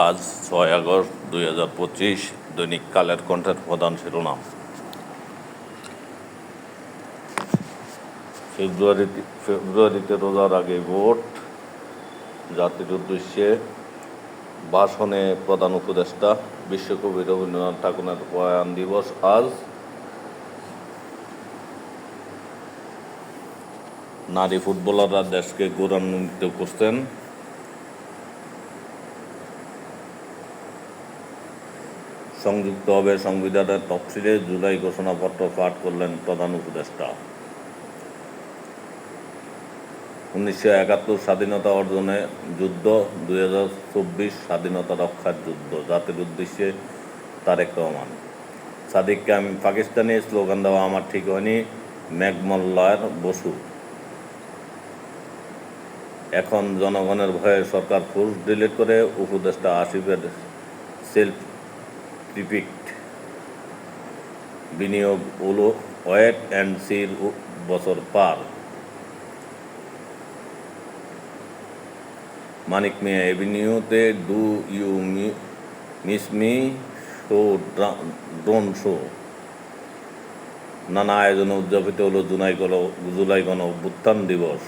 আজ ছয় আগস্ট দুই হাজার পঁচিশ দৈনিক কালের কণ্ঠের প্রধান শিরোনাম। ফেব্রুয়ারিতে ফেব্রুয়ারিতে রোজার আগে ভোট, জাতির উদ্দেশ্যে ভাষণে প্রধান উপদেষ্টা, বিশ্বকবি রবীন্দ্রনাথ ঠাকুরের প্রয়াণ দিবস আজ। নারী ফুটবলাররা দেশকে গৌরবান্বিত করছেন। সংযুক্ত হবে সংবিধানের তফসিলে জুলাই ঘোষণাপত্র পাঠ করলেন প্রধান উপদেষ্টা। উনিশশো একাত্তর স্বাধীনতা অর্জনে যুদ্ধ, দুই হাজার চব্বিশ স্বাধীনতা রক্ষার যুদ্ধ, জাতির উদ্দেশ্যে তারেক রহমান সাদিককে আমি পাকিস্তানি স্লোগান দেওয়া আমার ঠিক হয়নি ম্যাগমল্লার বসু। এখন জনগণের ভয়ে সরকার পোস্ট ডিলিট করে উপদেষ্টা আসিফের সেলফ রিপিক্ট বিনিয়োগ ওলো ওয়েট অ্যান্ড সির বছর পার। মানিক মিয়া এভিনিউতে do you miss me, show drone show. নানা আয়োজনে উদযাপিত হলো জুলাই গণ জুলাই গণ অভ্যুত্থান দিবস।